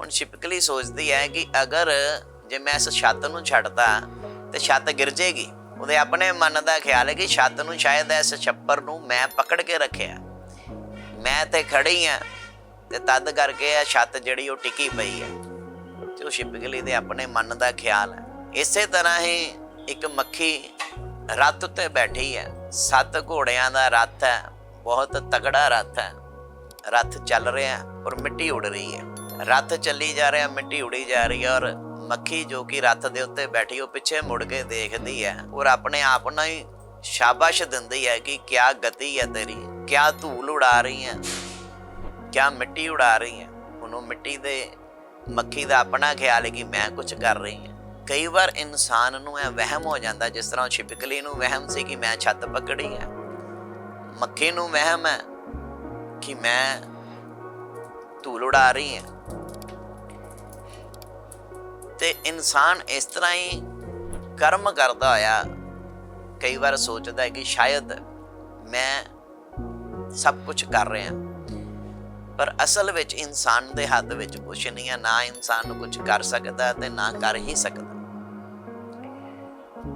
ਹੁਣ ਛਿਪਕਲੀ ਸੋਚਦੀ ਹੈ ਕਿ ਅਗਰ ਜੇ ਮੈਂ ਇਸ ਛੱਤ ਨੂੰ ਛੱਡਦਾ ਤੇ ਛੱਤ ਗਿਰ ਜੇਗੀ। ਉਹਦੇ ਆਪਣੇ ਮਨ ਦਾ ਖਿਆਲ ਹੈ ਕਿ ਛੱਤ ਨੂੰ ਸ਼ਾਇਦ ਇਸ ਛੱਪਰ ਨੂੰ ਮੈਂ ਪਕੜ ਕੇ ਰੱਖਿਆ। ਮੈਂ ਤੇ ਖੜੀ ਆ ਤੇ ਤਦ ਕਰਕੇ ਇਹ ਛੱਤ ਜਿਹੜੀ ਉਹ ਟਿਕੀ ਪਈ ਹੈ। ਤੇ ਉਹ ਛਿਪਕਲੀ ਦੇ ਆਪਣੇ ਮਨ ਦਾ ਖਿਆਲ ਹੈ। ਇਸੇ ਤਰ੍ਹਾਂ ਹੀ ਇੱਕ ਮੱਖੀ ਰੱਥ ਉੱਤੇ ਬੈਠੀ ਹੈ। ਸੱਤ ਘੋੜਿਆਂ ਦਾ ਰੱਥ ਹੈ। ਬਹੁਤ ਤਕੜਾ ਰੱਥ ਹੈ। ਰੱਥ ਚੱਲ ਰਿਹਾ ਔਰ ਮਿੱਟੀ ਉੱਡ ਰਹੀ ਹੈ। ਰੱਥ ਚੱਲੀ ਜਾ ਰਿਹਾ, ਮਿੱਟੀ ਉੜੀ ਜਾ ਰਹੀ ਹੈ ਔਰ ਮੱਖੀ ਜੋ ਕਿ ਰੱਥ ਦੇ ਉੱਤੇ ਬੈਠੀ ਉਹ ਪਿੱਛੇ ਮੁੜ ਕੇ ਦੇਖਦੀ ਹੈ ਔਰ ਆਪਣੇ ਆਪ ਨੂੰ ਹੀ ਸ਼ਾਬਾਸ਼ ਦਿੰਦੀ ਹੈ ਕਿ ਕਿਆ ਗਤੀ ਹੈ ਤੇਰੀ, ਕਿਆ ਧੂਲ ਉਡਾ ਰਹੀ ਹੈ, ਕਿਆ ਮਿੱਟੀ ਉਡਾ ਰਹੀ ਹੈ। ਉਹਨੂੰ ਮਿੱਟੀ ਦੇ, ਮੱਖੀ ਦਾ ਆਪਣਾ ਖਿਆਲ ਹੈ ਕਿ ਮੈਂ ਕੁਝ ਕਰ ਰਹੀ ਹਾਂ। ਕਈ ਵਾਰ ਇਨਸਾਨ ਨੂੰ ਇਹ ਵਹਿਮ ਹੋ ਜਾਂਦਾ, ਜਿਸ ਤਰ੍ਹਾਂ ਛਿਪਕਲੀ ਨੂੰ ਵਹਿਮ ਸੀ ਕਿ ਮੈਂ ਛੱਤ ਪਕੜੀ ਹੈ। ਮੱਖੀ ਨੂੰ ਵਹਿਮ ਹੈ ਕਿ ਮੈਂ ਧੂਲ ਉਡਾ ਰਹੀ ਹਾਂ। ਤੇ ਇਨਸਾਨ ਇਸ ਤਰ੍ਹਾਂ ਹੀ ਕਰਮ ਕਰਦਾ ਹੋਇਆ, ਕਈ ਵਾਰ ਸੋਚਦਾ ਹੈ ਕਿ ਸ਼ਾਇਦ ਮੈਂ ਸਭ ਕੁਝ ਕਰ ਰਿਹਾ। ਪਰ ਅਸਲ ਵਿੱਚ ਇਨਸਾਨ ਦੇ ਹੱਥ ਵਿੱਚ ਕੁਝ ਨਹੀਂ ਹੈ, ਨਾ ਇਨਸਾਨ ਨੂੰ ਕੁਝ ਕਰ ਸਕਦਾ ਤੇ ਨਾ ਕਰ ਹੀ ਸਕਦਾ।